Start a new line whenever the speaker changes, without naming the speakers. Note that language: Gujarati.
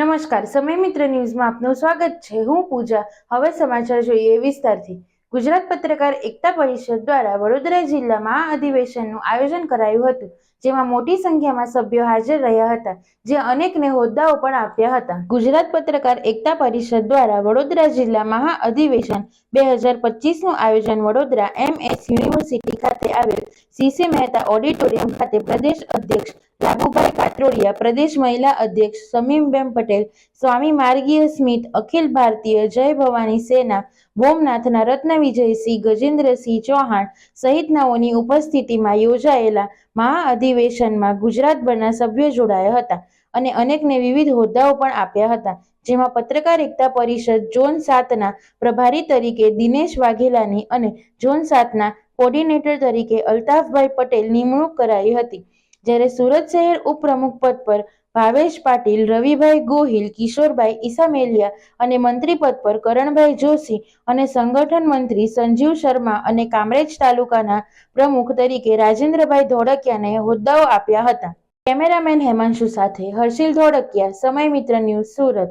નમસ્કાર, સમય મિત્ર ન્યૂઝમાં આપનું સ્વાગત છે. હું પૂજા. હવે સમાચાર જોઈએ વિસ્તારથી. ગુજરાત પત્રકાર એકતા પરિષદ દ્વારા વડોદરા જિલ્લામાં અધિવેશનનું આયોજન કરાયું હતું, જેમાં મોટી સંખ્યામાં સભ્યો હાજર રહ્યા હતા, જે અનેકને હોદ્દાઓ પણ આપ્યા હતા. ગુજરાત પત્રકાર એકતા પરિષદ દ્વારા વડોદરા જિલ્લામાં આ અધિવેશન બે હજાર પચીસનું આયોજન વડોદરા એમ એસ યુનિવર્સિટી ખાતે આવેલ સીસી મહેતા ઓડિટોરિયમ ખાતે પ્રદેશ અધ્યક્ષ લાભુભાઈ કાત્રોડિયા પ્રદેશ મહિલા અધ્યક્ષ સમીમબેન પટેલ, સ્વામી માર્ગીય સ્મિત, અખિલ ભારતીય જય ભવાની સેના, ભોમનાથના રત્ન વિજયસિંહ ગજેન્દ્રસિંહ ચૌહાણ સહિતનાઓની ઉપસ્થિતિમાં યોજાયેલા મહાઅધિવેશનમાં ગુજરાત ગુજરાતભરના સભ્યો જોડાયા હતા અને અનેકને વિવિધ હોદ્દાઓ પણ આપ્યા હતા, જેમાં પત્રકાર એકતા પરિષદ, ઝોન સાતના પ્રભારી તરીકે દિનેશ વાઘેલાની અને ઝોન સાતના કોર્ડિનેટર તરીકે અલ્તાફભાઈ પટેલ નિમણૂક કરાઈ હતી. જ્યારે સુરત શહેર ઉપપ્રમુખ પદ પર ભાવેશ પાટીલ, રવિભાઈ ગોહિલ, કિશોરભાઈ ઈસામેલિયા અને મંત્રી પદ પર કરણભાઈ જોશી અને સંગઠન મંત્રી સંજીવ શર્મા અને કામરેજ તાલુકાના પ્રમુખ તરીકે રાજેન્દ્રભાઈ ધોળકિયાને હોદ્દાઓ આપ્યા હતા. કેમેરામેન હેમાંશુ સાથે હર્ષિલ ધોળકિયા, સમય મિત્ર ન્યૂઝ સુરત.